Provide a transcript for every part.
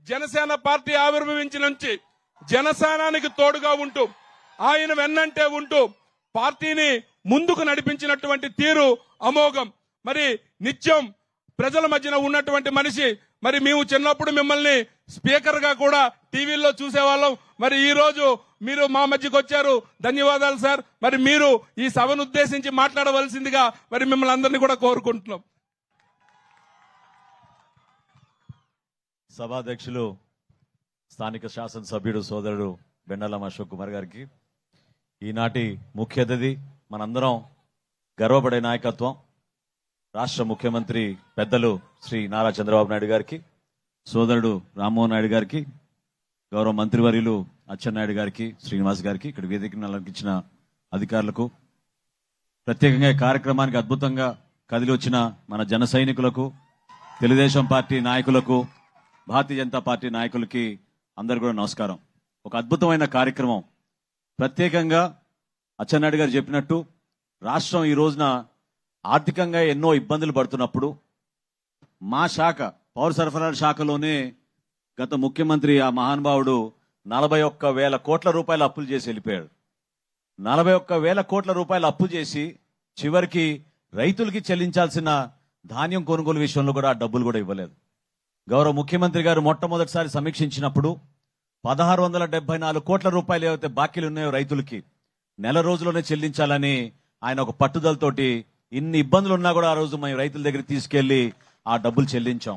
Janasena party ఆవిర్భవించిన నుంచి జనసేనానికి తోడుగా ఉంటూ ఆయన వెన్నంటే ఉంటూ పార్టీని ముందుకు నడిపించినటువంటి తీరు అమోఘం. మరి నిత్యం ప్రజల మధ్యన ఉన్నటువంటి మనిషి మరి మేము చిన్నప్పుడు మిమ్మల్ని స్పీకర్గా కూడా టీవీల్లో చూసేవాళ్ళం. మరి ఈ రోజు మీరు మా మధ్యకి వచ్చారు. ధన్యవాదాలు సార్. మరి మీరు ఈ సభను ఉద్దేశించి మాట్లాడవలసిందిగా మరి మిమ్మల్ని అందరినీ కూడా కోరుకుంటున్నాం. సభాధ్యక్షులు స్థానిక శాసనసభ్యుడు సోదరుడు బెండలం అశోక్ కుమార్ గారికి. ఈనాటి ముఖ్య అతిథి మనందరం గర్వపడే నాయకత్వం రాష్ట్ర ముఖ్యమంత్రి పెద్దలు శ్రీ నారా చంద్రబాబు నాయుడు గారికి సోదరుడు రామ్మోహన్ నాయుడు గారికి గౌరవ మంత్రివర్యులు అచ్చెన్నాయుడు గారికి శ్రీనివాస్ గారికి ఇక్కడ వేదికను అలంకించిన అధికారులకు ప్రత్యేకంగా కార్యక్రమానికి అద్భుతంగా కదిలి వచ్చిన మన జన సైనికులకు తెలుగుదేశం పార్టీ నాయకులకు భారతీయ జనతా పార్టీ నాయకులకి అందరు కూడా నమస్కారం. ఒక అద్భుతమైన కార్యక్రమం. ప్రత్యేకంగా అచ్చెన్నాయుడు గారు చెప్పినట్టు రాష్ట్రం ఈ రోజున ఆర్థికంగా ఎన్నో ఇబ్బందులు పడుతున్నప్పుడు మా శాఖ పౌర సరఫరాల శాఖలోనే గత ముఖ్యమంత్రి ఆ మహానుభావుడు నలభై ఒక్క వేల కోట్ల రూపాయలు అప్పులు చేసి వెళ్ళిపోయాడు. నలభై ఒక్క వేల కోట్ల రూపాయలు అప్పు చేసి చివరికి రైతులకి చెల్లించాల్సిన ధాన్యం కొనుగోలు విషయంలో కూడా ఆ డబ్బులు కూడా ఇవ్వలేదు. గౌరవ ముఖ్యమంత్రి గారు మొట్టమొదటిసారి సమీక్షించినప్పుడు పదహారు వందల డెబ్బై నాలుగు కోట్ల రూపాయలు ఏవైతే బాకీలు ఉన్నాయో రైతులకి నెల రోజుల్లోనే చెల్లించాలని ఆయన ఒక పట్టుదలతోటి ఇన్ని ఇబ్బందులు ఉన్నా కూడా ఆ రోజు మేము రైతుల దగ్గర తీసుకెళ్ళి ఆ డబ్బులు చెల్లించాం.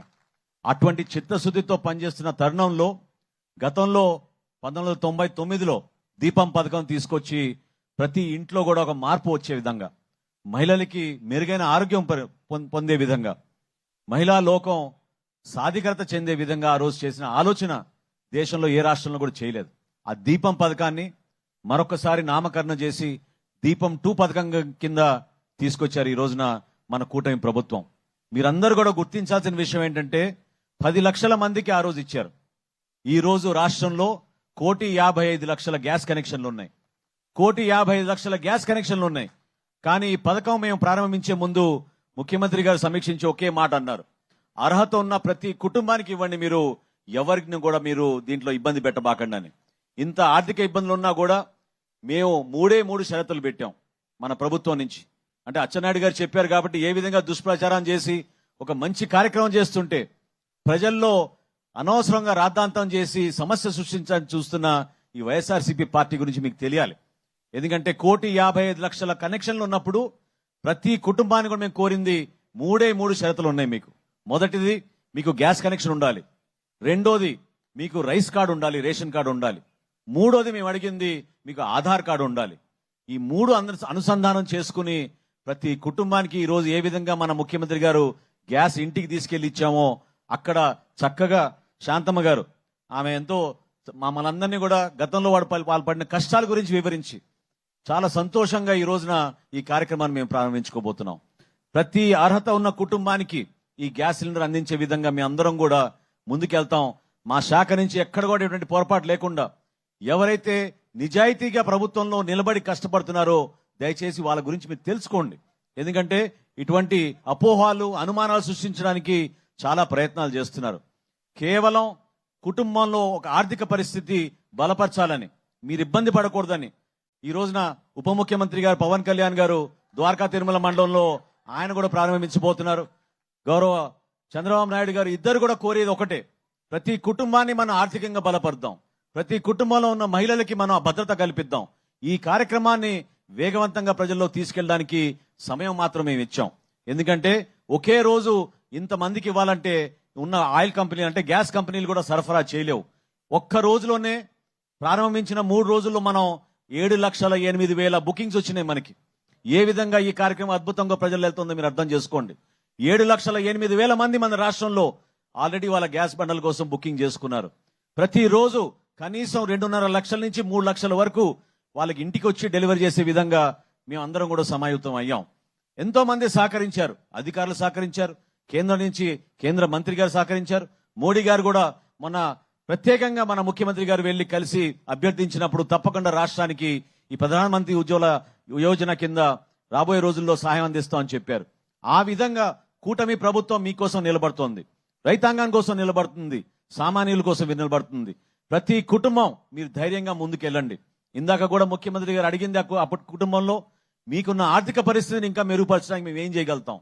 అటువంటి చిత్తశుద్ధితో పనిచేస్తున్న తరుణంలో గతంలో పంతొమ్మిది వందల తొంభై తొమ్మిదిలో దీపం పథకం తీసుకొచ్చి ప్రతి ఇంట్లో కూడా ఒక మార్పు వచ్చే విధంగా మహిళలకి మెరుగైన ఆరోగ్యం పొం- పొందే విధంగా మహిళా లోకం సాధికారత చెందే విధంగా ఆ రోజు చేసిన ఆలోచన దేశంలో ఏ రాష్ట్రంలో కూడా చేయలేదు. ఆ దీపం పథకాన్ని మరొకసారి నామకరణం చేసి దీపం టూ పథకం కింద తీసుకొచ్చారు ఈ రోజున మన కూటమి ప్రభుత్వం. మీరందరూ కూడా గుర్తించాల్సిన విషయం ఏంటంటే పది లక్షల మందికి ఆ రోజు ఇచ్చారు. ఈ రోజు రాష్ట్రంలో కోటి యాభై ఐదు లక్షల గ్యాస్ కనెక్షన్లు ఉన్నాయి. కోటి యాభై ఐదు లక్షల గ్యాస్ కనెక్షన్లు ఉన్నాయి. కానీ ఈ పథకం మేము ప్రారంభించే ముందు ముఖ్యమంత్రి గారు సమీక్షించి ఒకే మాట అన్నారు. అర్హత ఉన్న ప్రతి కుటుంబానికి ఇవ్వండి మీరు. ఎవరిని కూడా మీరు దీంట్లో ఇబ్బంది పెట్టబాకండి అని ఇంత ఆర్థిక ఇబ్బందులు ఉన్నా కూడా మేము మూడే మూడు షరతులు పెట్టాం మన ప్రభుత్వం నుంచి. అంటే అచ్చెన్నాయుడు గారు చెప్పారు కాబట్టి ఏ విధంగా దుష్ప్రచారం చేసి ఒక మంచి కార్యక్రమం చేస్తుంటే ప్రజల్లో అనవసరంగా రాద్ధాంతం చేసి సమస్య సృష్టించాలని చూస్తున్న ఈ వైఎస్ఆర్సీపీ పార్టీ గురించి మీకు తెలియాలి. ఎందుకంటే కోటి యాభై ఐదు లక్షల కనెక్షన్లు ఉన్నప్పుడు ప్రతి కుటుంబాన్ని కూడా మేము కోరింది మూడే మూడు షరతులు ఉన్నాయి మీకు. మొదటిది మీకు గ్యాస్ కనెక్షన్ ఉండాలి. రెండోది మీకు రైస్ కార్డు ఉండాలి రేషన్ కార్డు ఉండాలి. మూడోది మేము అడిగింది మీకు ఆధార్ కార్డు ఉండాలి. ఈ మూడు అందరి అనుసంధానం చేసుకుని ప్రతి కుటుంబానికి ఈరోజు ఏ విధంగా మన ముఖ్యమంత్రి గారు గ్యాస్ ఇంటికి తీసుకెళ్ళి ఇచ్చామో అక్కడ చక్కగా శాంతమ్మ గారు ఆమె ఎంతో మమ్మల్ని అందరినీ కూడా గతంలో వాడు పాల్పడిన కష్టాల గురించి వివరించి చాలా సంతోషంగా ఈ రోజున ఈ కార్యక్రమాన్ని మేము ప్రారంభించుకోబోతున్నాం. ప్రతి అర్హత ఉన్న కుటుంబానికి ఈ గ్యాస్ సిలిండర్ అందించే విధంగా మీ అందరం కూడా ముందుకెళ్తాం. మా శాఖ నుంచి ఎక్కడ కూడా ఎటువంటి పొరపాటు లేకుండా ఎవరైతే నిజాయితీగా ప్రభుత్వంలో నిలబడి కష్టపడుతున్నారో దయచేసి వాళ్ళ గురించి మీరు తెలుసుకోండి. ఎందుకంటే ఇటువంటి అపోహాలు అనుమానాలు సృష్టించడానికి చాలా ప్రయత్నాలు చేస్తున్నారు. కేవలం కుటుంబంలో ఒక ఆర్థిక పరిస్థితి బలపరచాలని మీరు ఇబ్బంది పడకూడదని ఈ రోజున ఉప ముఖ్యమంత్రి గారు పవన్ కళ్యాణ్ గారు ద్వారకా తిరుమల మండలంలో ఆయన కూడా ప్రారంభించబోతున్నారు. గౌరవ చంద్రబాబు నాయుడు గారు ఇద్దరు కూడా కోరేది ఒకటే. ప్రతి కుటుంబాన్ని మనం ఆర్థికంగా బలపడదాం ప్రతి కుటుంబంలో ఉన్న మహిళలకి మనం భద్రత కల్పిద్దాం. ఈ కార్యక్రమాన్ని వేగవంతంగా ప్రజల్లో తీసుకెళ్ళడానికి సమయం మాత్రం మేము ఇచ్చాం. ఎందుకంటే ఒకే రోజు ఇంతమందికి ఇవ్వాలంటే ఉన్న ఆయిల్ కంపెనీ అంటే గ్యాస్ కంపెనీలు కూడా సరఫరా చేయలేవు. ఒక్క రోజులోనే ప్రారంభించిన మూడు రోజుల్లో మనం ఏడు లక్షల ఎనిమిది వేల బుకింగ్స్ వచ్చినాయి మనకి. ఏ విధంగా ఈ కార్యక్రమం అద్భుతంగా ప్రజలు వెళ్తుందో మీరు అర్థం చేసుకోండి. ఏడు లక్షల ఎనిమిది వేల మంది మన రాష్ట్రంలో ఆల్రెడీ వాళ్ళ గ్యాస్ బండల కోసం బుకింగ్ చేసుకున్నారు. ప్రతిరోజు కనీసం రెండున్నర లక్షల నుంచి మూడు లక్షల వరకు వాళ్ళకి ఇంటికి వచ్చి డెలివరీ చేసే విధంగా మేము అందరం కూడా సమాయుతం అయ్యాం. ఎంతో మంది సహకరించారు. అధికారులు సహకరించారు. కేంద్రం నుంచి కేంద్ర మంత్రి గారు సహకరించారు. మోడీ గారు కూడా మొన్న ప్రత్యేకంగా మన ముఖ్యమంత్రి గారు వెళ్ళి కలిసి అభ్యర్థించినప్పుడు తప్పకుండా రాష్ట్రానికి ఈ ప్రధానమంత్రి ఉజ్వల యోజన కింద రాబోయే రోజుల్లో సహాయం అందిస్తామని చెప్పారు. ఆ విధంగా కూటమి ప్రభుత్వం మీకోసం నిలబడుతోంది. రైతాంగం కోసం నిలబడుతుంది. సామాన్యుల కోసం నిలబడుతుంది. ప్రతి కుటుంబం మీరు ధైర్యంగా ముందుకెళ్ళండి. ఇందాక కూడా ముఖ్యమంత్రి గారు అడిగింది అప్పటి కుటుంబంలో మీకున్న ఆర్థిక పరిస్థితిని ఇంకా మెరుగుపరచడానికి మేము ఏం చేయగలుగుతాం?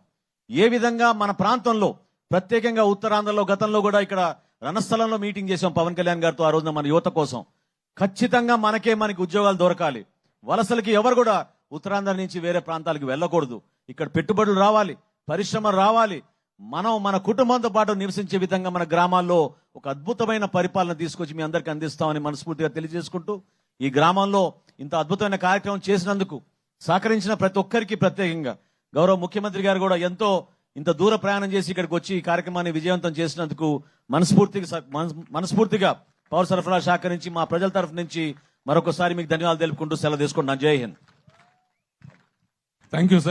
ఏ విధంగా మన ప్రాంతంలో ప్రత్యేకంగా ఉత్తరాంధ్రలో గతంలో కూడా ఇక్కడ రణస్థలంలో మీటింగ్ చేసాం పవన్ కళ్యాణ్ గారితో ఆ రోజున మన యువత కోసం. ఖచ్చితంగా మనకే మనకి ఉద్యోగాలు దొరకాలి. వలసలకి ఎవరు కూడా ఉత్తరాంధ్ర నుంచి వేరే ప్రాంతాలకు వెళ్ళకూడదు. ఇక్కడ పెట్టుబడులు రావాలి. పరిశ్రమ రావాలి. మనం మన కుటుంబంతో పాటు నివసించే విధంగా మన గ్రామాల్లో ఒక అద్భుతమైన పరిపాలన తీసుకొచ్చి మీ అందరికి అందిస్తామని మనస్ఫూర్తిగా తెలియజేసుకుంటూ ఈ గ్రామంలో ఇంత అద్భుతమైన కార్యక్రమం చేసినందుకు సహకరించిన ప్రతి ఒక్కరికి ప్రత్యేకంగా గౌరవ ముఖ్యమంత్రి గారు కూడా ఎంతో ఇంత దూర ప్రయాణం చేసి ఇక్కడికి వచ్చి ఈ కార్యక్రమాన్ని విజయవంతం చేసినందుకు మనస్ఫూర్తిగా మనస్- మనస్ఫూర్తిగా పౌర సరఫరా శాఖ నుంచి మా ప్రజల తరఫు నుంచి మరొకసారి మీకు ధన్యవాదాలు తెలుపుకుంటూ సెలవు తీసుకుంటున్నాను. జై హింద్. Thank you